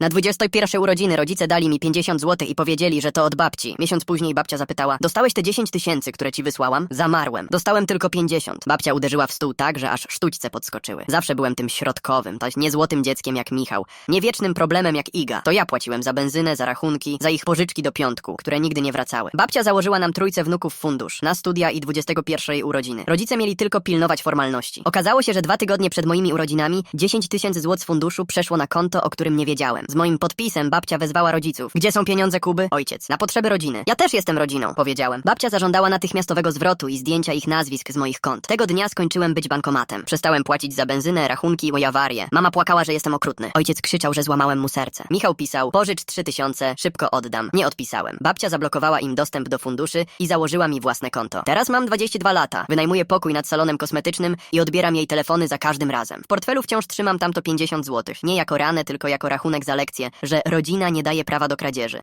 Na 21 urodziny rodzice dali mi 50 zł i powiedzieli, że to od babci. Miesiąc później babcia zapytała: Dostałeś te 10 tysięcy, które ci wysłałam? Zamarłem. Dostałem tylko 50. Babcia uderzyła w stół tak, że aż sztućce podskoczyły. Zawsze byłem tym środkowym, to nie złotym dzieckiem jak Michał. Nie wiecznym problemem jak Iga. To ja płaciłem za benzynę, za rachunki, za ich pożyczki do piątku, które nigdy nie wracały. Babcia założyła nam trójce wnuków fundusz na studia i 21 urodziny. Rodzice mieli tylko pilnować formalności. Okazało się, że dwa tygodnie przed moimi urodzinami 10 tysięcy złotych z funduszu przeszło na konto, o którym nie wiedziałem. Z moim podpisem babcia wezwała rodziców. Gdzie są pieniądze Kuby? Ojciec. Na potrzeby rodziny. Ja też jestem rodziną, powiedziałem. Babcia zażądała natychmiastowego zwrotu i zdjęcia ich nazwisk z moich kont. Tego dnia skończyłem być bankomatem. Przestałem płacić za benzynę, rachunki i awarię. Mama płakała, że jestem okrutny. Ojciec krzyczał, że złamałem mu serce. Michał pisał, pożycz trzy tysiące, szybko oddam. Nie odpisałem. Babcia zablokowała im dostęp do funduszy i założyła mi własne konto. Teraz mam 22 lata. Wynajmuję pokój nad salonem kosmetycznym i odbieram jej telefony za każdym razem. W portfelu wciąż trzymam tamto 50 zł. Nie jako ranę, tylko jako rachunek za lekcję, że rodzina nie daje prawa do kradzieży.